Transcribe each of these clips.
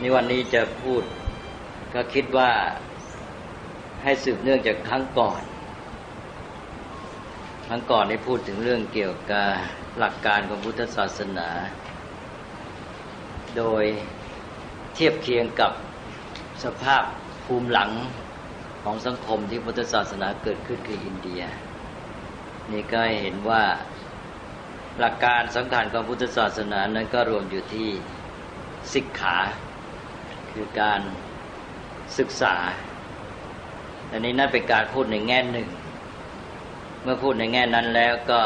นี่วันนี้จะพูดก็คิดว่าให้สืบเนื่องจากครั้งก่อน ครั้งก่อนได้พูดถึงเรื่องเกี่ยวกับหลักการของพุทธศาสนา โดยเทียบเคียงกับสภาพภูมิหลังของสังคมที่พุทธศาสนาเกิดขึ้นคืออินเดีย นี่ก็เห็นว่าหลักการสำคัญของพุทธศาสนานั้นก็รวมอยู่ที่สิกขา คือการศึกษา อันนี้นั่นเป็นการพูดในแง่หนึ่ง เมื่อพูดในแง่นั้นแล้วก็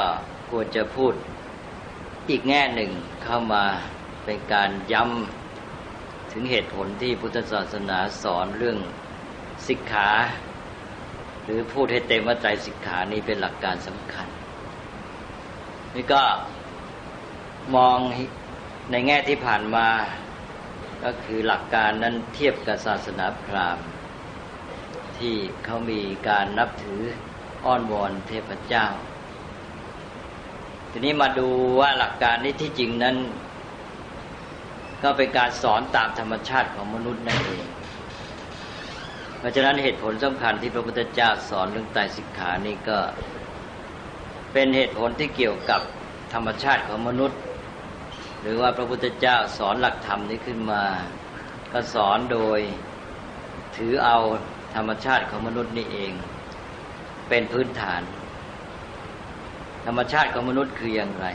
ควรจะพูดอีกแง่หนึ่งเข้ามาเป็นการย้ำถึงเหตุผลที่พุทธศาสนาสอนเรื่องสิกขา หรือพูดให้เต็มว่าใจสิกขานี้เป็นหลักการสำคัญ นี่ก็มองในแง่ที่ผ่านมา ก็คือหลักการนั้นเทียบกับศาสนาพราหมณ์ ที่เขามีการนับถืออ้อนวอนเทพเจ้า ทีนี้มาดูว่าหลักการนี้ที่จริงนั้น ก็เป็นการสอนตามธรรมชาติของมนุษย์นั่นเอง เพราะฉะนั้นเหตุผลสำคัญที่พระพุทธเจ้าสอนเรื่องไตรสิกขานี่ก็เป็นเหตุผลที่เกี่ยวกับธรรมชาติของมนุษย์ หรือว่าพระพุทธเจ้าสอนหลักธรรมนี้ขึ้นมา ก็สอนโดยถือเอาธรรมชาติของมนุษย์นี่เอง เป็นพื้นฐาน ธรรมชาติของมนุษย์คืออย่างไร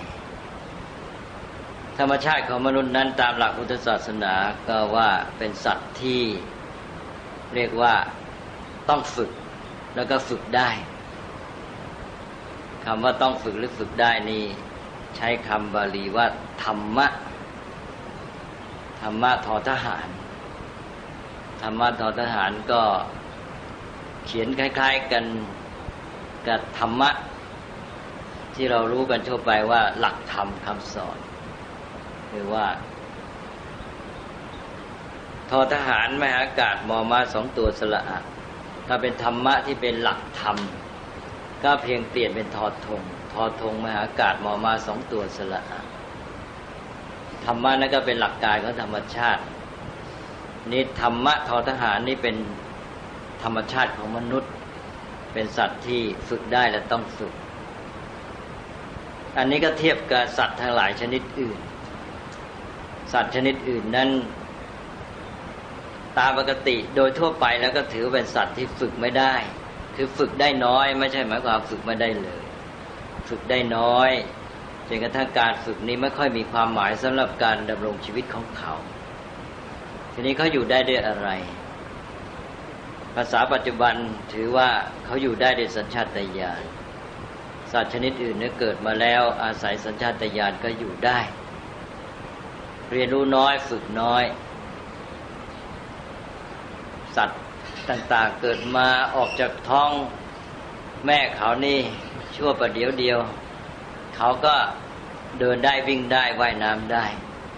ธรรมชาติของมนุษย์นั้นตามหลักพุทธศาสนาก็ว่าเป็นสัตว์ที่เรียกว่าต้องฝึกแล้วก็ฝึกได้คำว่าต้องฝึกหรือฝึกได้นี่ ใช้คำบาลีว่า ธรรมะ ธรรมะทอทหาร ธรรมะทอทหารก็เขียนคล้าย ๆกันกับธรรมะ ที่เรารู้กันทั่วไปว่า หลักธรรมคำสอนหรือว่าทอทหารมหากาศมอมาสองตัวสละอะถ้าเป็นธรรมะที่เป็นหลักธรรม ก็เพียงเปลี่ยนเป็นทอทง อทงมหากาศมอมาสองตัวสละธรรมะนั่นก็เป็นหลักกายของธรรมชาติ นี่ธรรมะทอทหารนี่เป็นธรรมชาติของมนุษย์ เป็นสัตว์ที่ฝึกได้และต้องฝึก อันนี้ก็เทียบกับสัตว์ทั้งหลายชนิดอื่น สัตว์ชนิดอื่นนั้นตามปกติโดยทั่วไปแล้วก็ถือเป็นสัตว์ที่ฝึกไม่ได้ คือฝึกได้น้อย ไม่ใช่หมายความฝึกไม่ได้เลย ฝึกได้น้อยจนกระทั่งการฝึกนี้ไม่ค่อยมีความหมายสำหรับการดำรงชีวิตของเขา ทีนี้เขาอยู่ได้ด้วยอะไร ภาษาปัจจุบันถือว่าเขาอยู่ได้ด้วยสัญชาตญาณสัตว์ชนิดอื่นเนี่ยเกิดมาแล้วอาศัยสัญชาตญาณก็อยู่ได้ เรียนรู้น้อยฝึกน้อย สัตว์ต่างๆเกิดมาออกจากท้องแม่เขานี่ ชั่วประเดี๋ยวเดียว เขาก็เดินได้วิ่งได้ว่ายน้ำได้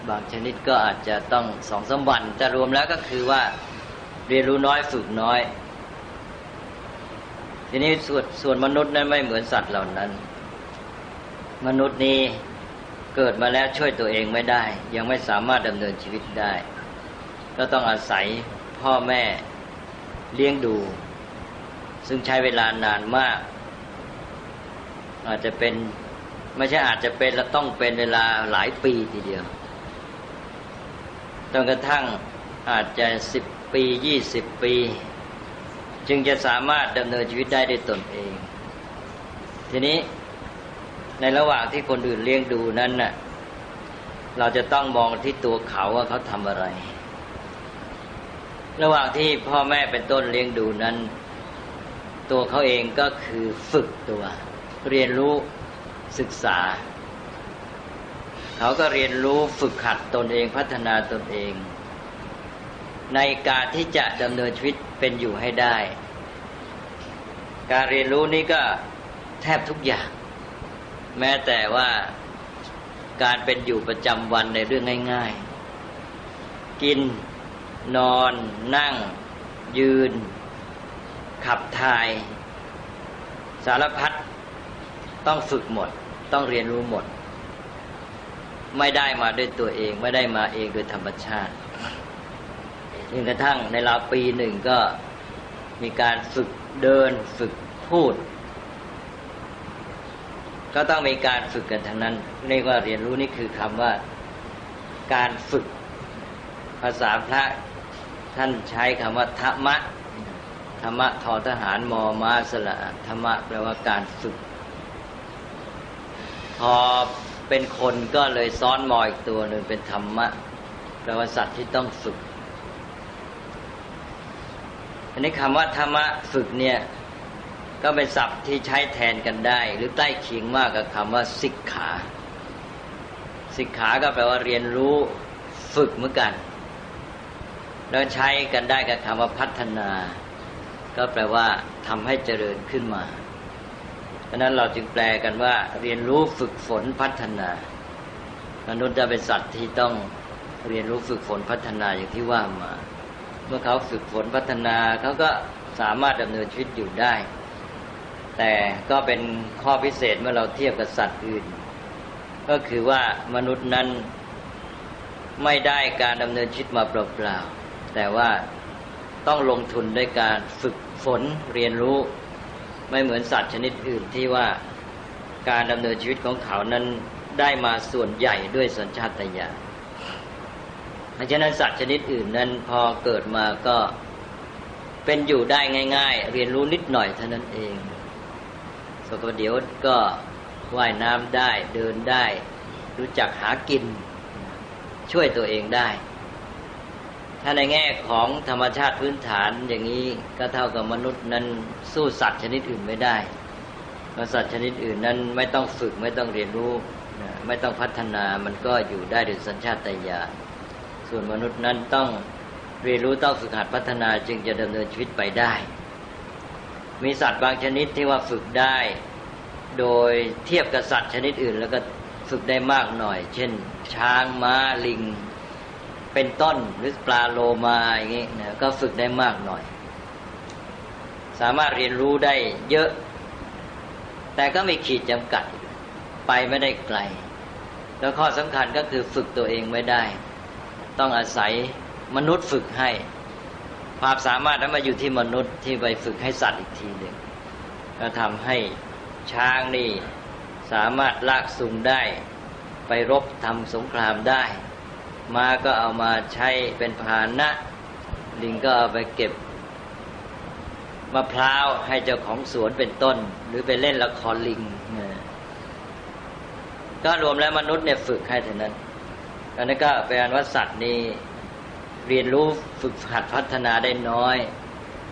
บางชนิดก็อาจจะต้องสองสมวันแต่รวมแล้วก็คือว่าเรียนรู้น้อยฝึกน้อย ทีนี้ส่วนส่วนมนุษย์นั้นไม่เหมือนสัตว์เหล่านั้น มนุษย์นี้เกิดมาแล้วช่วยตัวเองไม่ได้ ยังไม่สามารถดำเนินชีวิตได้ ก็ต้องอาศัยพ่อแม่เลี้ยงดู ซึ่งใช้เวลานานมาก อาจจะเป็น ไม่ใช่อาจจะเป็นแล้วต้องเป็นเวลาหลายปีทีเดียวจนกระทั่งอาจจะสิบปียี่สิบปี จึงจะสามารถดำเนินชีวิตได้ด้วยตนเอง ทีนี้ในระหว่างที่คนอื่นเลี้ยงดูนั้นน่ะเราจะต้องมองที่ตัวเขาว่าเขาทำอะไร ระหว่างที่พ่อแม่เป็นต้นเลี้ยงดูนั้น ตัวเขาเองก็คือฝึกตัว เรียนรู้ศึกษา เขาก็เรียนรู้ฝึกขัดตนเองพัฒนาตนเอง ในการที่จะดำเนินชีวิตเป็นอยู่ให้ได้ การเรียนรู้นี้ก็แทบทุกอย่าง แม้แต่ว่าการเป็นอยู่ประจำวันในเรื่องง่าย ๆ กินนอน นั่ง ยืน ขับถ่าย สารพัด ต้องฝึกหมด ต้องเรียนรู้หมด ไม่ได้มาด้วยตัวเอง ไม่ได้มาเองโดยธรรมชาติจนกระทั่งในราวปีหนึ่งก็มีการฝึกเดินฝึกพูด ก็ต้องมีการฝึกกันทั้งนั้นเรียกว่าเรียนรู้นี่คือคำว่า การฝึกภาษาพระท่านใช้คำว่าธรรมะธรรมะทอทหารมอมาสละธรรมะแปลว่าการฝึก พอเป็นคนก็เลยซ้อนมออีกตัวหนึ่งเป็นธรรมะแปลว่าสัตว์ที่ต้องฝึกอันนี้คำว่าธรรมะฝึกเนี่ย ก็เป็นศัพท์ที่ใช้แทนกันได้ หรือใกล้เคียงมากกับคำว่าสิกขา สิกขาก็แปลว่าเรียนรู้ฝึกเหมือนกัน แล้วใช้กันได้กับคำว่าพัฒนา ก็แปลว่าทำให้เจริญขึ้นมา เพราะนั้นเราจึงแปลกันว่า เรียนรู้ฝึกฝนพัฒนา มนุษย์จะเป็นสัตว์ที่ต้องเรียนรู้ฝึกฝนพัฒนาอย่างที่ว่ามา เมื่อเขาฝึกฝนพัฒนาเขาก็สามารถดำเนินชีวิตอยู่ได้ แต่ก็เป็นข้อพิเศษเมื่อเราเทียบกับสัตว์อื่น ก็คือว่ามนุษย์นั้นไม่ได้การดำเนินชีวิตมาเปล่าๆแต่ว่าต้องลงทุนด้วยการฝึกฝนเรียนรู้ ไม่เหมือนสัตว์ชนิดอื่นที่ว่าการดำเนินชีวิตของเขานั้นได้มาส่วนใหญ่ด้วยสัญชาตญาณเพราะฉะนั้นสัตว์ชนิดอื่นนั้นพอเกิดมาก็เป็นอยู่ได้ง่าย ๆ เรียนรู้นิดหน่อยเท่านั้นเองสกเดี๋ยวก็ว่ายน้ำได้เดินได้ รู้จักหากิน ช่วยตัวเองได้ ถ้าในแง่ของธรรมชาติพื้นฐานอย่างนี้ก็เท่ากับมนุษย์นั้นสู้สัตว์ชนิดอื่นไม่ได้เพราะสัตว์ชนิดอื่นนั้นไม่ต้องฝึกไม่ต้องเรียนรู้ไม่ต้องพัฒนามันก็อยู่ได้ด้วยสัญชาตญาณส่วนมนุษย์นั้นต้องเรียนรู้ต้องฝึกหัดพัฒนาจึงจะดำเนินชีวิตไปได้ มีสัตว์บางชนิดที่ว่าฝึกได้ โดยเทียบกับสัตว์ชนิดอื่น แล้วก็ฝึกได้มากหน่อย เช่น ช้างม้าลิง เป็นต้นหรือปลาโลมาอย่างนี้นะก็ฝึกได้มากหน่อย สามารถเรียนรู้ได้เยอะ แต่ก็มีขีดจำกัด ไปไม่ได้ไกล แล้วข้อสำคัญก็คือฝึกตัวเองไม่ได้ ต้องอาศัยมนุษย์ฝึกให้ ความสามารถนั้นมาอยู่ที่มนุษย์ที่ไปฝึกให้สัตว์อีกทีหนึ่งก็ทำให้ช้างนี่สามารถลากสูงได้ ไปรบทำสงครามได้ ม้าก็เอามาใช้เป็นพาหนะ ลิงก็เอาไปเก็บมะพร้าวให้เจ้าของสวนเป็นต้น หรือไปเล่นละครลิงก็รวมแล้วมนุษย์เนี่ยฝึกให้เท่านั้นอันนี้ก็เป็นอันว่าสัตว์นี้เรียนรู้ฝึกหัดพัฒนาได้น้อย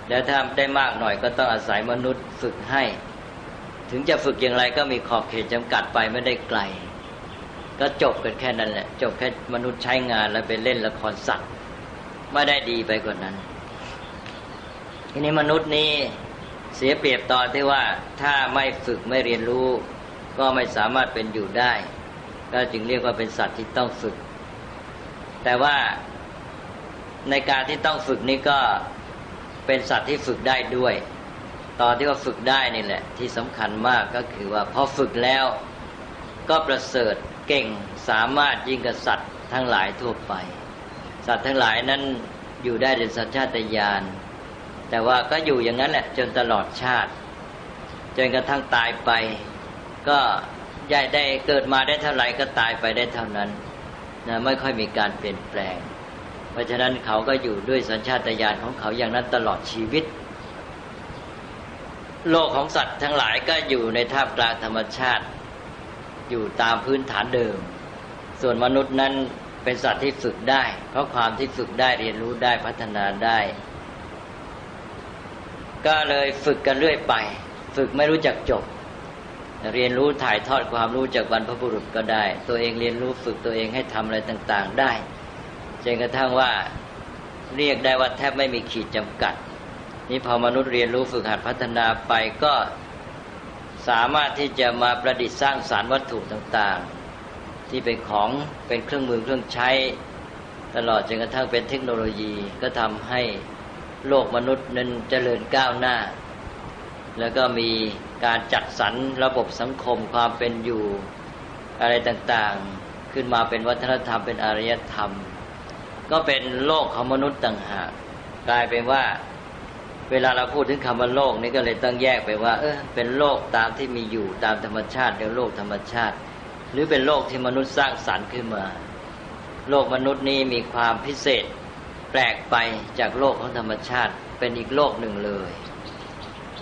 แล้วถ้าได้มากหน่อยก็ต้องอาศัยมนุษย์ฝึกให้ ถึงจะฝึกอย่างไรก็มีขอบเขตจำกัดไปไม่ได้ไกล ก็จบกันแค่นั้นแหละ จบแค่มนุษย์ใช้งานแล้วไปเล่นละครสัตว์ไม่ได้ดีไปกว่านั้น ทีนี้มนุษย์นี้เสียเปรียบตอนที่ว่าถ้าไม่ฝึกไม่เรียนรู้ ก็ไม่สามารถเป็นอยู่ได้ ก็จึงเรียกว่าเป็นสัตว์ที่ต้องฝึก แต่ว่าในการที่ต้องฝึกนี้ก็เป็นสัตว์ที่ฝึกได้ด้วย ตอนที่ว่าฝึกได้นี่แหละ ที่สำคัญมากก็คือว่าพอฝึกแล้วก็ประเสริฐ เก่งสามารถยิ่งกับสัตว์ทั้งหลายทั่วไป สัตว์ทั้งหลายนั้นอยู่ได้ด้วยสัญชาตญาณแต่ว่าก็อยู่อย่างนั้นแหละจนตลอดชาติ จนกระทั่งตายไป ก็ใหญ่ได้เกิดมาได้เท่าไหร่ก็ตายไปได้เท่านั้นนะไม่ค่อยมีการเปลี่ยนแปลง เพราะฉะนั้นเขาก็อยู่ด้วยสัญชาตญาณของเขาอย่างนั้นตลอดชีวิต โลกของสัตว์ทั้งหลายก็อยู่ในท่ามกลางธรรมชาติ อยู่ตามพื้นฐานเดิม ส่วนมนุษย์นั้นเป็นสัตว์ที่ฝึกได้ เพราะความที่ฝึกได้เรียนรู้ได้พัฒนาได้ ก็เลยฝึกกันเรื่อยไป ฝึกไม่รู้จักจบ เรียนรู้ถ่ายทอดความรู้จากบรรพบุรุษก็ได้ ตัวเองเรียนรู้ฝึกตัวเองให้ทำอะไรต่างๆได้จนกระทั่งว่าเรียกได้ว่าแทบไม่มีขีดจำกัด นี่พอมนุษย์เรียนรู้ฝึกหัดพัฒนาไปก็ สามารถที่จะมาประดิษฐ์สร้างสารวัตถุต่างๆ ที่เป็นของเป็นเครื่องมือเครื่องใช้ ตลอดจนกระทั่งเป็นเทคโนโลยีก็ทำให้โลกมนุษย์นั้นเจริญก้าวหน้า แล้วก็มีการจัดสรรระบบสังคมความเป็นอยู่อะไรต่างๆ ขึ้นมาเป็นวัฒนธรรมเป็นอารยธรรม ก็เป็นโลกของมนุษย์ต่างหากกลายเป็นว่า เวลาเราพูดถึงคำว่าโลกนี่ก็เลยต้องแยกไปว่า เออเป็นโลกตามที่มีอยู่ตามธรรมชาติเรียกโลกธรรมชาติ หรือเป็นโลกที่มนุษย์สร้างสรรค์ขึ้นมา โลกมนุษย์นี้มีความพิเศษ แปลกไปจากโลกของธรรมชาติ เป็นอีกโลกหนึ่งเลย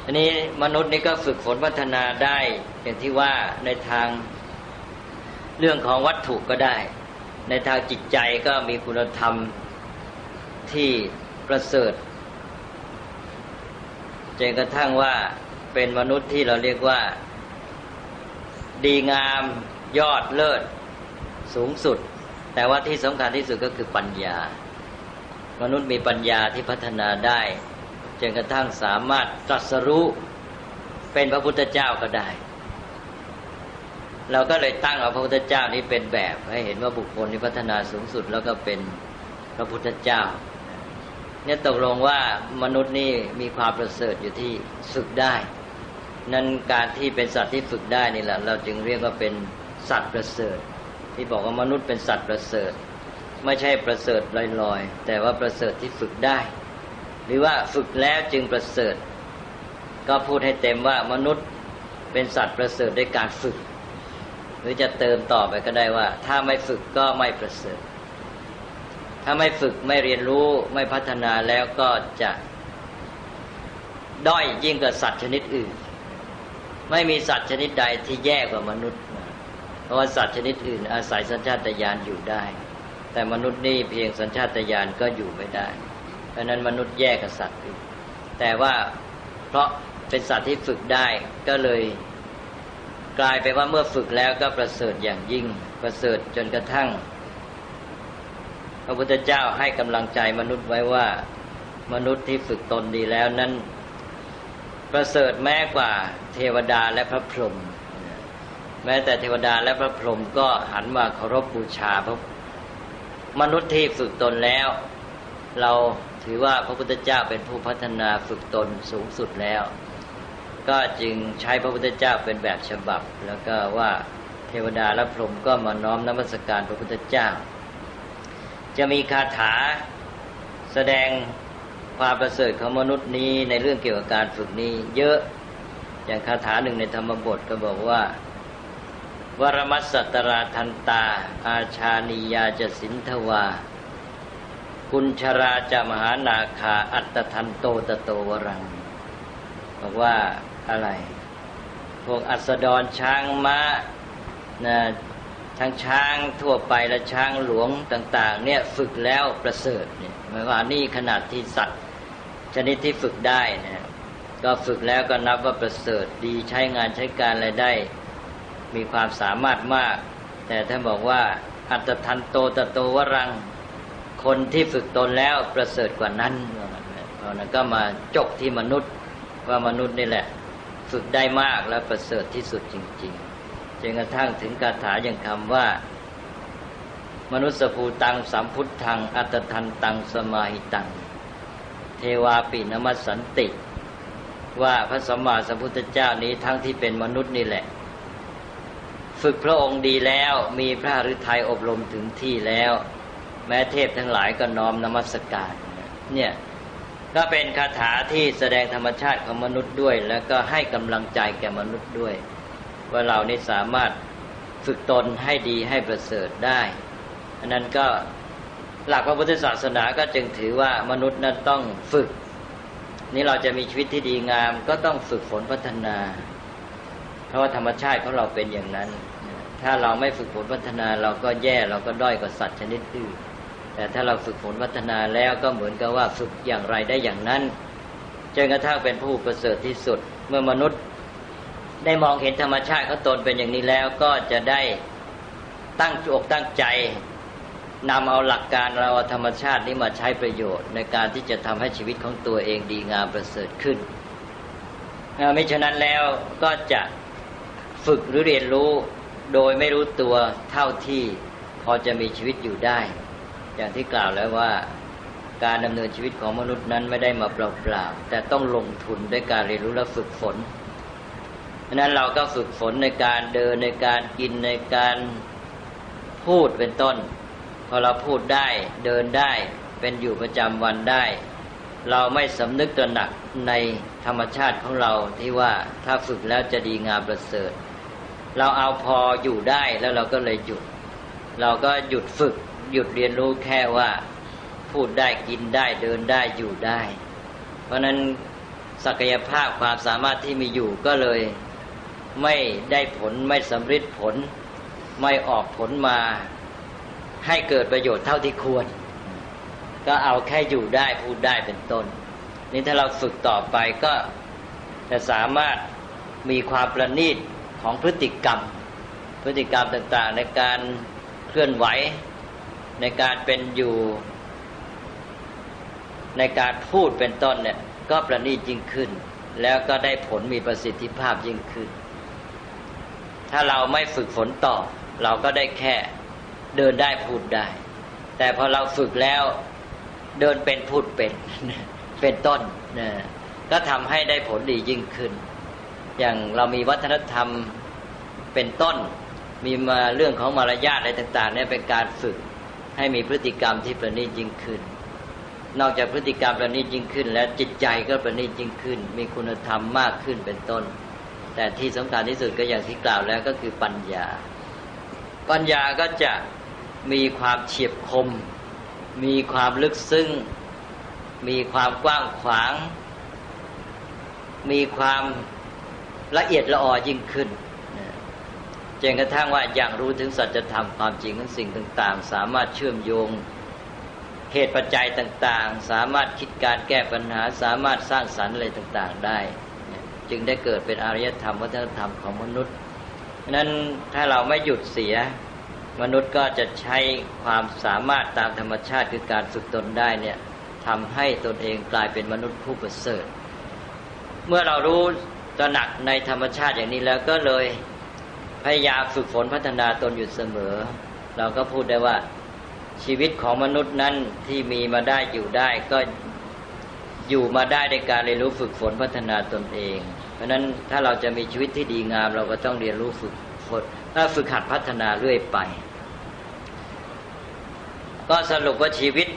อันนี้มนุษย์นี่ก็ฝึกฝนพัฒนาได้อย่างที่ว่าในทางเรื่องของวัตถุก็ได้ ในทางจิตใจก็มีคุณธรรมที่ประเสริฐ จนกระทั่งว่าเป็นมนุษย์ที่เราเรียกว่า ดีงามยอดเลิศสูงสุด แต่ว่าที่สำคัญที่สุดก็คือปัญญา มนุษย์มีปัญญาที่พัฒนาได้จนกระทั่งสามารถตรัสรู้เป็นพระพุทธเจ้าก็ได้ เราก็เลยตั้งเอาพระพุทธเจ้านี้เป็นแบบ ให้เห็นว่าบุคคลที่พัฒนาสูงสุดแล้วก็เป็นพระพุทธเจ้า เนี่ยตกลงว่ามนุษย์นี่มีความประเสริฐอยู่ที่ฝึกได้ นั้นการที่เป็นสัตว์ที่ฝึกได้นี่แหละ เราจึงเรียกว่าเป็นสัตว์ประเสริฐ ที่บอกว่ามนุษย์เป็นสัตว์ประเสริฐ ไม่ใช่ประเสริฐลอยๆ แต่ว่าประเสริฐที่ฝึกได้ หรือว่าฝึกแล้วจึงประเสริฐ ก็พูดให้เต็มว่ามนุษย์เป็นสัตว์ประเสริฐด้วยการฝึก หรือจะเติมต่อไปก็ได้ว่า ถ้าไม่ฝึกก็ไม่ประเสริฐ ถ้าไม่ฝึกไม่เรียนรู้ไม่พัฒนาแล้วก็จะด้อยยิ่งกว่าสัตว์ชนิดอื่น ไม่มีสัตว์ชนิดใดที่แย่กว่ามนุษย์ เพราะว่าสัตว์ชนิดอื่น อาศัยสัญชาตญาณอยู่ได้ แต่มนุษย์นี่เพียงสัญชาตญาณก็อยู่ไม่ได้ เพราะนั้นมนุษย์แยกกับสัตว์อื่น แต่ว่าเพราะเป็นสัตว์ที่ฝึกได้ก็เลยกลายไปว่าเมื่อฝึกแล้วก็ประเสริฐอย่างยิ่งประเสริฐจนกระทั่ง พระพุทธเจ้าให้กำลังใจมนุษย์ไว้ว่า มนุษย์ที่ฝึกตนดีแล้วนั้น ประเสริฐแม้กว่าเทวดาและพระพรหมแม้แต่เทวดาและพระพรหมก็หันมาเคารพบูชาพระมนุษย์ที่ฝึกตนแล้ว เราถือว่าพระพุทธเจ้าเป็นผู้พัฒนาฝึกตนสูงสุดแล้ว ก็จึงใช้พระพุทธเจ้าเป็นแบบฉบับ แล้วก็ว่าเทวดาและพรหมก็มาน้อมนมัสการพระพุทธเจ้า จะมีคาถาแสดงความประเสริฐของมนุษย์นี้ในเรื่องเกี่ยวกับการฝึกนี้ เยอะอย่างคาถาหนึ่งในธรรมบทก็บอกว่าวรมัสสตราทันตา อาชานียาจสินทวา กุญชราจะมหานาคาอัตทันโตตโตวรัง บอกว่าอะไร พวกอัสดรช้างม้านะ ทั้งช้างทั่วไปและช้างหลวงต่าง ๆ เนี่ยฝึกแล้วประเสริฐเนี่ยหมายว่านี่ขนาดที่สัตว์ ชนิดที่ฝึกได้นะก็ฝึกแล้วก็นับว่าประเสริฐดีใช้งานใช้การอะไรได้ มีความสามารถมาก แต่ท่านบอกว่าอัตทันโตตโตวรัง คนที่ฝึกตนแล้วประเสริฐกว่านั้นเพราะนั้นก็มาจบที่มนุษย์ว่ามนุษย์นี่แหละ ฝึกได้มากและประเสริฐที่สุดจริง ๆ จนกระทั่งถึงคาถาอย่างคำว่า มนุษย์ภูตังสัมพุทธัง อัตทันตังสมาหิตัง เทวาปินมัสสันติ ว่าพระสัมมาสัมพุทธเจ้านี้ทั้งที่เป็นมนุษย์นี่แหละ ฝึกพระองค์ดีแล้วมีพระฤทัยอบรมถึงที่แล้ว แม้เทพทั้งหลายก็น้อมนมัสการ เนี่ยก็เป็นคาถาที่แสดงธรรมชาติของมนุษย์ด้วย แล้วก็ให้กำลังใจแก่มนุษย์ด้วย ว่าเรานี่สามารถฝึกตนให้ดีให้ประเสริฐได้ อันนั้นก็หลักพระพุทธศาสนาก็จึงถือว่ามนุษย์นั้นต้องฝึก นี่เราจะมีชีวิตที่ดีงาม ก็ต้องฝึกฝนพัฒนา เพราะว่าธรรมชาติของเราเป็นอย่างนั้น ถ้าเราไม่ฝึกฝนพัฒนาเราก็แย่เราก็ด้อยกว่าสัตว์ชนิดอื่น แต่ถ้าเราฝึกฝนพัฒนาแล้วก็เหมือนกับว่าฝึกอย่างไรได้อย่างนั้นจนกระทั่งเป็นผู้ประเสริฐที่สุด เมื่อมนุษย์ ได้มองเห็นธรรมชาติเขาตนเป็นอย่างนี้แล้วก็จะได้ตั้งอกตั้งใจนำเอาหลักการเราธรรมชาตินี้มาใช้ประโยชน์ ในการที่จะทำให้ชีวิตของตัวเองดีงามประเสริฐขึ้นไม่ฉะนั้นแล้วก็จะฝึกหรือเรียนรู้โดยไม่รู้ตัวเท่าที่พอจะมีชีวิตอยู่ได้ อย่างที่กล่าวแล้วว่าการดำเนินชีวิตของมนุษย์นั้นไม่ได้มาเปล่าๆแต่ต้องลงทุนด้วยการเรียนรู้และฝึกฝน พราะนั้นเราก็ฝึกฝนในการเดินในการกินในการพูดเป็นต้น พอเราพูดได้เดินได้เป็นอยู่ประจำวันได้ เราไม่สำนึกตระหนักในธรรมชาติของเราที่ว่าถ้าฝึกแล้วจะดีงามประเสริฐ เราเอาพออยู่ได้แล้วเราก็เลยหยุด เราก็หยุดฝึกหยุดเรียนรู้แค่ว่า พูดได้กินได้เดินได้อยู่ได้ เพราะนั้นศักยภาพความสามารถที่มีอยู่ก็เลย ไม่ได้ผลไม่สำเร็จผล ไม่ออกผลมา ให้เกิดประโยชน์เท่าที่ควร ก็เอาแค่อยู่ได้พูดได้เป็นต้น นี่ถ้าเราฝึกต่อไปก็จะสามารถมีความประณีตของพฤติกรรม พฤติกรรมต่างๆ ในการเคลื่อนไหว ในการเป็นอยู่ ในการพูดเป็นต้นเนี่ยก็ประณีตยิ่งขึ้น แล้วก็ได้ผลมีประสิทธิภาพยิ่งขึ้น ถ้าเราไม่ฝึกฝนต่อ เราก็ได้แค่เดินได้พูดได้ แต่พอเราฝึกแล้วเดินเป็นพูดเป็นเป็นต้นนะก็ทำให้ได้ผลดียิ่งขึ้น อย่างเรามีวัฒนธรรมเป็นต้น มีมาเรื่องของมารยาทอะไรต่าง ๆ เนี่ยเป็นการฝึกให้มีพฤติกรรมที่ประณีตยิ่งขึ้น นอกจากพฤติกรรมประณีตยิ่งขึ้น แล้วจิตใจก็ประณีตยิ่งขึ้น มีคุณธรรมมากขึ้นเป็นต้น แต่ที่สำคัญที่สุดก็อย่างที่กล่าวแล้วก็คือปัญญา ปัญญาก็จะมีความเฉียบคม มีความลึกซึ้ง มีความกว้างขวาง มีความละเอียดละออยิ่งขึ้นจนกระทั่งว่าอย่างรู้ถึงสัจธรรมความจริงของสิ่งต่าง ๆ สามารถเชื่อมโยงเหตุปัจจัยต่าง ๆ สามารถคิดการแก้ปัญหา สามารถสร้างสรรค์อะไรต่าง ๆ ได้ จึงได้เกิดเป็นอารยธรรมวัฒนธรรมของมนุษย์นั้นถ้าเราไม่หยุดเสีย มนุษย์ก็จะใช้ความสามารถตามธรรมชาติคือการฝึกตนได้เนี่ยทำให้ตนเองกลายเป็นมนุษย์ผู้ประเสริฐ เมื่อเรารู้ตระหนักในธรรมชาติอย่างนี้แล้วก็เลยพยายามฝึกฝนพัฒนาตนอยู่เสมอ เราก็พูดได้ว่าชีวิตของมนุษย์นั้นที่มีมาได้อยู่ได้ก็อยู่มาได้ในการเรียนรู้ฝึกฝนพัฒนาตนเอง เพราะนั้นถ้าเราจะมีชีวิตที่ดีงาม เราก็ต้องเรียนรู้ฝึกฝนถ้าฝึกหัดพัฒนาเรื่อยไป ก็สรุปว่าชีวิต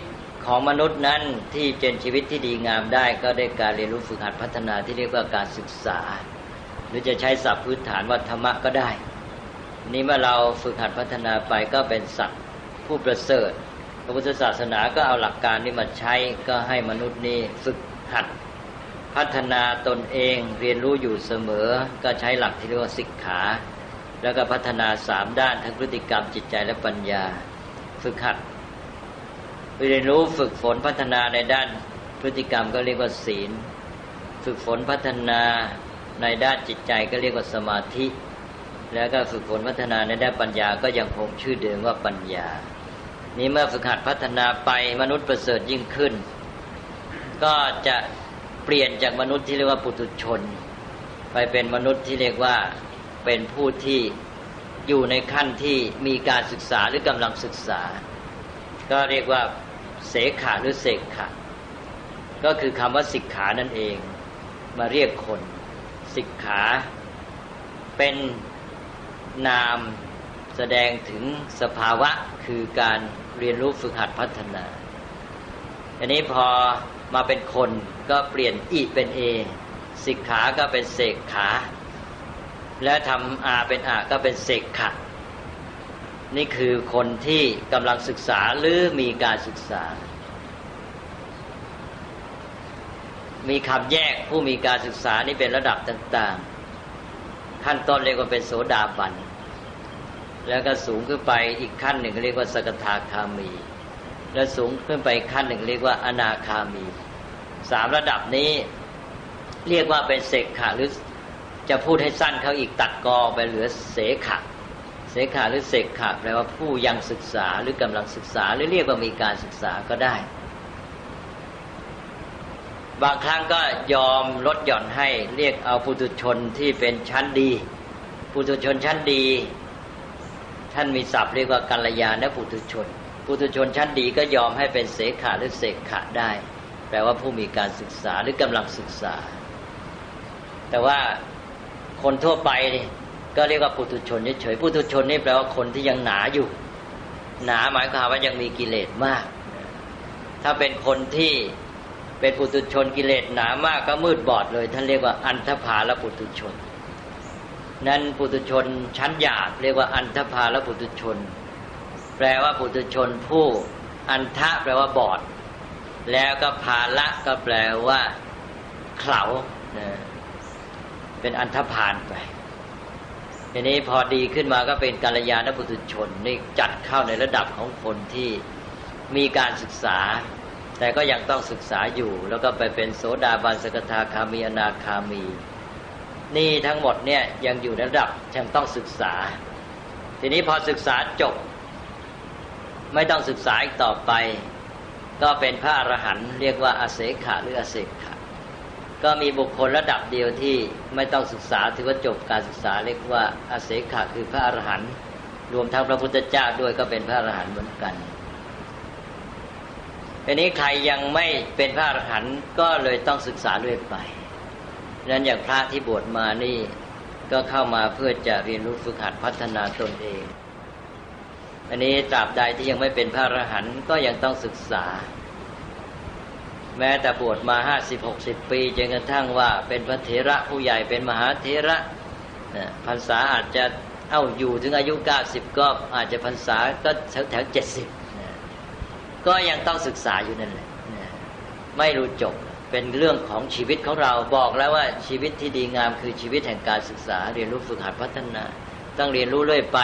ของมนุษย์นั้นที่เป็นชีวิตที่ดีงามได้ ก็ได้การเรียนรู้ฝึกหัดพัฒนาที่เรียกว่าการศึกษา หรือจะใช้ศัพท์พื้นฐานว่าธรรมะก็ได้ นี้เมื่อเราฝึกหัดพัฒนาไปก็เป็นสัตว์ผู้ประเสริฐพระพุทธศาสนาก็เอาหลักการนี้มาใช้ก็ให้มนุษย์นี้ฝึกหัด พัฒนาตนเองเรียนรู้อยู่เสมอ ก็ใช้หลักที่เรียกว่าศิกขา แล้วก็พัฒนาสามด้านทั้งพฤติกรรมจิตใจและปัญญา ฝึกหัดเรียนรู้ฝึกฝนพัฒนาในด้านพฤติกรรมก็เรียกว่าศีล ฝึกฝนพัฒนาในด้านจิตใจก็เรียกว่าสมาธิ แล้วก็ฝึกฝนพัฒนาในด้านปัญญาก็ยังคงชื่อเดิมว่าปัญญา นี้เมื่อฝึกหัดพัฒนาไปมนุษย์ประเสริฐยิ่งขึ้น ก็จะ เปลี่ยนจากมนุษย์ที่เรียกว่าปุถุชน ไปเป็นมนุษย์ที่เรียกว่าเป็นผู้ที่อยู่ในขั้นที่มีการศึกษาหรือกำลังศึกษา ก็เรียกว่าเสขาหรือเสกขะก็คือคำว่าสิกขานั่นเอง มาเรียกคนสิกขา เป็นนามแสดงถึงสภาวะคือการเรียนรู้ฝึกหัดพัฒนาอันนี้พอ มาเป็นคนก็เปลี่ยนอีเป็นเอสิกขาก็เป็นเสกขา และทำอาเป็นอาก็เป็นเสกขะนี่คือคนที่กำลังศึกษาหรือมีการศึกษา มีคำแยกผู้มีการศึกษานี่เป็นระดับต่าง ๆ ขั้นต้นเรียกว่าเป็นโสดาบัน แล้วก็สูงขึ้นไปอีกขั้นหนึ่งเรียกว่าสกทาคามี แล้วสูงขึ้นไปขั้นหนึ่งเรียกว่าอนาคามีสามระดับนี้ เรียกว่าเป็นเสกขาหรือจะพูดให้สั้นเขาอีกตัดกอไปเหลือเสขะเสขาหรือเสกขาแปลว่าผู้ยังศึกษาหรือกำลังศึกษาหรือเรียกว่ามีการศึกษาก็ได้ บางครั้งก็ยอมลดหย่อนให้เรียกเอาปุถุชนที่เป็นชั้นดีปุถุชนชั้นดี ท่านมีศัพท์เรียกว่ากัลยาณปุถุชน ปุถุชนชั้นดีก็ยอมให้เป็นเสขาหรือเสกขาได้ แปลว่าผู้มีการศึกษาหรือกำลังศึกษา แต่ว่าคนทั่วไปก็เรียกว่าปุถุชนเฉยๆปุถุชนนี่แปลว่าคนที่ยังหนาอยู่ หนาหมายความว่ายังมีกิเลสมาก ถ้าเป็นคนที่เป็นปุตุชนกิเลสหนามากก็มืดบอดเลย ท่านเรียกว่าอันธพาลปุตุชน นั้นปุตุชนชั้นหยาบเรียกว่าอันธพาลปุตุชน แปลว่าปุตุชนผู้ อันทะแปลว่าบอด แล้วก็ภาละก็แปลว่าเข่าเป็นอันธพาลไปทีนี้พอดีขึ้นมาก็เป็นกัลยาณปุถุชนนี่จัดเข้าในระดับของคนที่มีการศึกษา แต่ก็ยังต้องศึกษาอยู่ แล้วก็ไปเป็นโสดาบันสกทาคามีอนาคามี นี่ทั้งหมดเนี่ยยังอยู่ในระดับยังต้องศึกษา ทีนี้พอศึกษาจบ ไม่ต้องศึกษาอีกต่อไป ก็เป็นพระอรหันต์เรียกว่าอาเสขะหรืออาเสขะก็มีบุคคลระดับเดียวที่ไม่ต้องศึกษาถือว่าจบการศึกษาเรียกว่าอาเสขะคือพระอรหันต์รวมทั้งพระพุทธเจ้าด้วยก็เป็นพระอรหันต์เหมือนกันทีนี้ใครยังไม่เป็นพระอรหันต์ก็เลยต้องศึกษาด้วยไปนั้นอย่างพระที่บวชมานี่ก็เข้ามาเพื่อจะเรียนรู้ฝึกหัดพัฒนาตนเอง อันนี้ตราบใดที่ยังไม่เป็นพระอรหันต์ก็ยังต้องศึกษา แม้แต่บวชมาห้าสิบหกสิบปีจนกระทั่งว่าเป็นพระเถระผู้ใหญ่เป็นมหาเถระพรรษาอาจจะเอาอยู่ถึงอายุเก้าสิบก็อาจจะพรรษาก็แถวแถวเจ็ดสิบก็ยังต้องศึกษาอยู่นั่นแหละไม่รู้จบเป็นเรื่องของชีวิตของเราบอกแล้วว่าชีวิตที่ดีงามคือชีวิตแห่งการศึกษา เรียนรู้ฝึกหัดพัฒนา ต้องเรียนรู้เรื่อยไป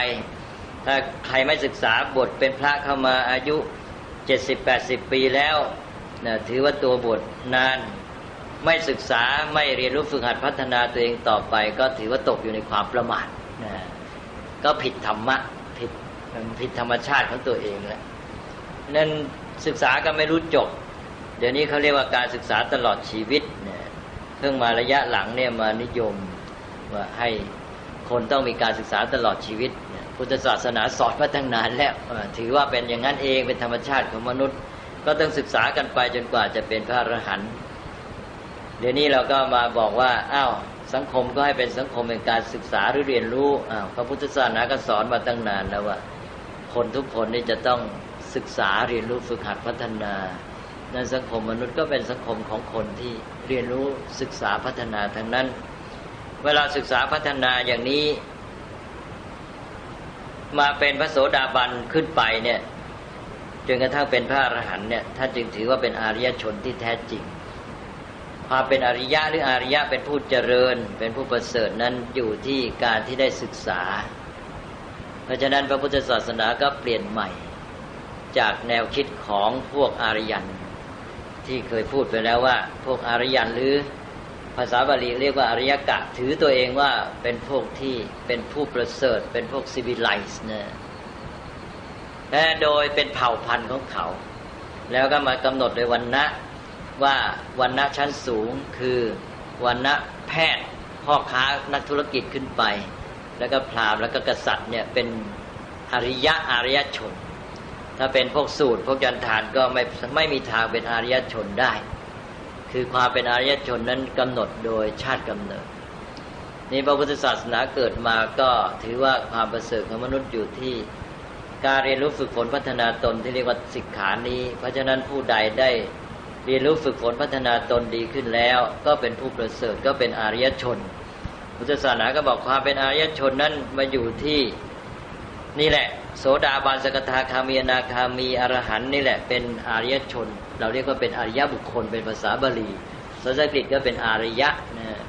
ถ้าใครไม่ศึกษาบทเป็นพระเข้ามาอายุเจ็ดสิบแปดสิบปีแล้วนะถือว่าตัวบทนานไม่ศึกษาไม่เรียนรู้ฝึกหัดพัฒนาตัวเองต่อไป ก็ถือว่าตกอยู่ในความประมาทนะก็ผิดธรรมะผิดผิดธรรมชาติของตัวเองแล้วนั่นศึกษาก็ไม่รู้จบ เดี๋ยวนี้เขาเรียกว่าการศึกษาตลอดชีวิตนะเพิ่งมาระยะหลังเนี่ยมานิยมว่าให้คนต้องมีการศึกษาตลอดชีวิต พุทธศาสนาสอนมาตั้งนานแล้วถือว่าเป็นอย่างนั้นเองเป็นธรรมชาติของมนุษย์ ก็ต้องศึกษากันไปจนกว่าจะเป็นพระอรหันต์เดี๋ยวนี้เราก็มาบอกว่าอ้าวสังคมก็ให้เป็นสังคมเป็นการศึกษาหรือเรียนรู้อ้าวพระพุทธศาสนาก็สอนมาตั้งนานแล้วว่า คนทุกคนนี่จะต้องศึกษาเรียนรู้ฝึกหัดพัฒนานั่นสังคมมนุษย์ก็เป็นสังคมของคนที่เรียนรู้ศึกษาพัฒนาทั้งนั้น เวลาศึกษาพัฒนาอย่างนี้ มาเป็นพระโสดาบันขึ้นไปเนี่ยจนกระทั่งเป็นพระอรหันต์เนี่ยท่านจึงถือว่าเป็นอริยชนที่แท้จริงความเป็นอริยะหรืออริยะเป็นผู้เจริญ เป็นผู้ประเสริฐนั้นอยู่ที่การที่ได้ศึกษา เพราะฉะนั้นพระพุทธศาสนาก็เปลี่ยนใหม่ จากแนวคิดของพวกอารยันที่เคยพูดไปแล้วว่า พวกอารยันหรือ ภาษาบาลีเรียกว่าอริยกะ ถือตัวเองว่าเป็นพวกที่เป็นผู้ประเสริฐ เป็นพวกซิวิไลซ์นะโดยเป็นเผ่าพันธุ์ของเขา แล้วก็มากำหนดโดยวันณะว่าวันณะชั้นสูงคือวันณะแพทย์พ่อค้านักธุรกิจขึ้นไป แล้วก็พราหมณ์แล้วก็กษัตริย์เนี่ยเป็นอริยะอริยชน ถ้าเป็นพวกสูตรพวกยันทานก็ไม่ไม่มีทางเป็นอริยชนได้ คือความเป็นอริยชนนั้นกำหนดโดยชาติกำเนิดนี่พระพุทธศาสนาเกิดมาก็ถือว่าความประเสริฐของมนุษย์อยู่ที่การเรียนรู้ฝึกฝนพัฒนาตนที่เรียกว่าสิกขานี้ เพราะฉะนั้นผู้ใดได้เรียนรู้ฝึกฝนพัฒนาตนดีขึ้นแล้ว ก็เป็นผู้ประเสริฐก็เป็นอริยชน พุทธศาสนาก็บอกความเป็นอริยชนนั้นมาอยู่ที่นี่แหละ โสดาบันสกทาคามีนาคามีอรหันนี่แหละเป็นอริยชน เราเรียกว่าเป็นอริยบุคคลเป็นภาษาบาลีภาษาอังกฤษก็เป็นอริยะนะ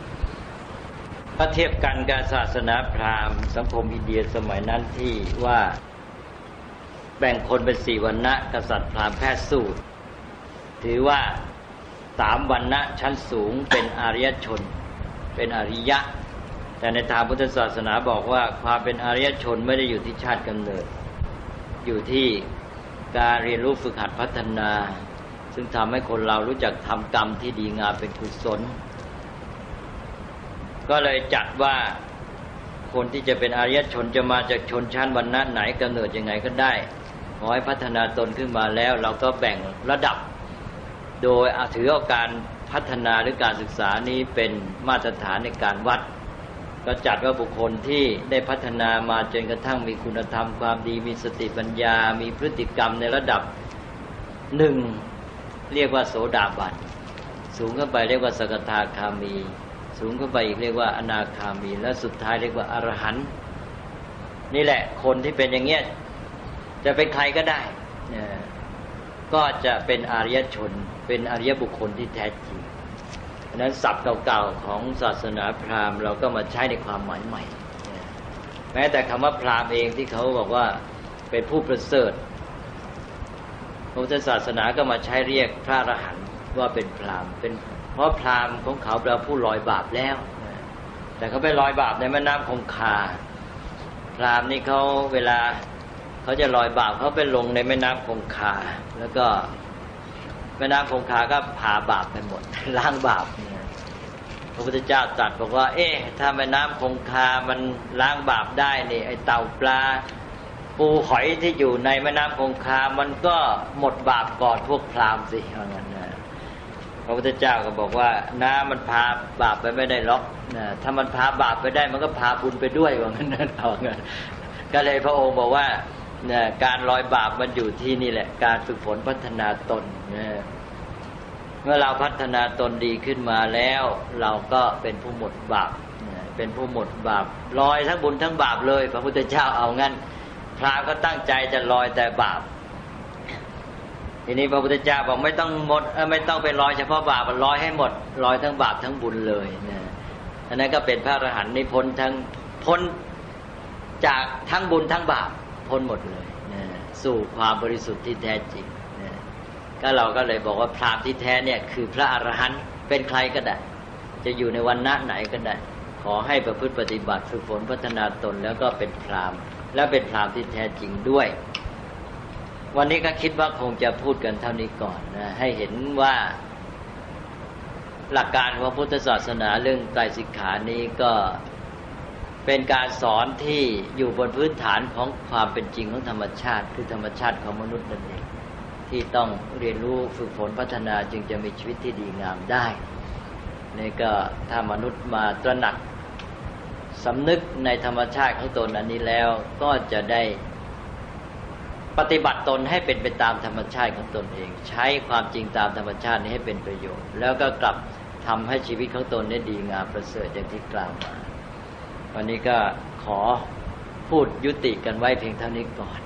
ถ้าเทียบกันกับศาสนาพราหมณ์สังคมอินเดียสมัยนั้นที่ว่าแบ่งคนเป็นสี่วันณะกษัตริย์พราหมณ์แพทย์สูตร ถือว่าสามวันณะชั้นสูงเป็นอริยชน เป็นอริยะ แต่ในทางพุทธศาสนาบอกว่าความเป็นอริยชนไม่ได้อยู่ที่ชาติกำเนิด อยู่ที่การเรียนรู้ฝึกหัดพัฒนา ซึ่งทำให้คนเรารู้จักทำกรรมที่ดีงามเป็นกุศล ก็เลยจัดว่าคนที่จะเป็นอริยชนจะมาจากชนชั้นวันณะไหนกำเนิดยังไงก็ได้ขอให้พัฒนาตนขึ้นมาแล้ว เราก็แบ่งระดับ โดยถือเอาการพัฒนาหรือการศึกษานี้เป็นมาตรฐานในการวัด ก็จัดว่าบุคคลที่ได้พัฒนามาจนกระทั่งมีคุณธรรมความดี มีสติปัญญา มีพฤติกรรมในระดับหนึ่งเรียกว่าโสดาบันสูงขึ้นไปเรียกว่าสกทาคามี สูงขึ้นไปอีกเรียกว่าอนาคามี และสุดท้ายเรียกว่าอรหันต์นี่แหละคนที่เป็นอย่างเงี้ยจะเป็นใครก็ได้เนี่ยก็จะเป็นอริยชน เป็นอริยบุคคลที่แท้จริง นั้นศัพท์เก่าๆของศาสนาพราหมณ์เราก็มาใช้ในความหมายใหม่ แม้แต่คำว่าพราหมณ์เองที่เขาบอกว่าเป็นผู้ประเสริฐพระพุทธศาสนาก็มาใช้เรียกพระอรหันต์ว่าเป็นพราหมณ์เป็นเพราะพราหมณ์ของเขาเป็นผู้ลอยบาปแล้ว แต่เขาไปลอยบาปในแม่น้ำคงคา พราหมณ์นี่เขาเวลาเขาจะลอยบาปเขาไปลงในแม่น้ำคงคา แล้วก็ แม่น้ำคงคาก็พาบาปไปหมด ล้างบาปพระพุทธเจ้าตรัสบอกว่า เอ๊ะ ถ้าแม่น้ำคงคามันล้างบาปได้นี่ไอเต่าปลาปูหอยที่อยู่ในแม่น้ำคงคา มันก็หมดบาปก่อนพวกพราหมณ์สิว่างั้นนะพระพุทธเจ้าก็บอกว่า น้ำมันพาบาปไปไม่ได้หรอกนะถ้ามันพาบาปไปได้ มันก็พาบุญไปด้วยว่างั้นนะเอางั้นก็เลยพระองค์บอกว่า นี่ยการลอยบาปมันอยู่ที่นี่แหละ การฝึกฝนพัฒนาตนนะเมื่อเราพัฒนาตนดีขึ้นมาแล้ว เราก็เป็นผู้หมดบาปนะเป็นผู้หมดบาปลอยทั้งบุญทั้งบาปเลย พระพุทธเจ้าเอางั้น พราก็ตั้งใจจะลอยแต่บาปทีนี้พระพุทธเจ้าบอกไม่ต้องหมดไม่ต้องไปลอยเฉพาะบาปลอยให้หมดลอยทั้งบาปทั้งบุญเลยนะอันนั้นก็เป็นพระอรหันต์นี่พ้นทั้งพ้นจากทั้งบุญทั้งบาป พ้นหมดเลยนะสู่ความบริสุทธิ์ที่แท้จริงนะก็เราก็เลยบอกว่าพราหมณ์ที่แท้เนี่ยคือพระอรหันต์เป็นใครก็ได้ จะอยู่ในวันณะไหนก็ได้ ขอให้ประพฤติปฏิบัติฝึกฝนพัฒนาตนแล้วก็เป็นพรามและเป็นพรามที่แท้จริงด้วย วันนี้ก็คิดว่าคงจะพูดกันเท่านี้ก่อนนะให้เห็นว่าหลักการของพุทธศาสนาเรื่องไตรสิกขานี้ก็ เป็นการสอนที่อยู่บนพื้นฐานของความเป็นจริงของธรรมชาติ คือธรรมชาติของมนุษย์นั่นเองที่ต้องเรียนรู้ฝึกฝนพัฒนาจึงจะมีชีวิตที่ดีงามได้นี่ก็ถ้ามนุษย์มาตระหนักสำนึกในธรรมชาติของตนอันนี้แล้วก็จะได้ปฏิบัติตนให้เป็นไปตามธรรมชาติของตนเอง ใช้ความจริงตามธรรมชาตินี้ให้เป็นประโยชน์ แล้วก็กลับทำให้ชีวิตของตนได้ดีงามประเสริฐอย่างที่กล่าวมา วันนี้ก็ขอพูดยุติกันไว้เพียงเท่านี้ก่อน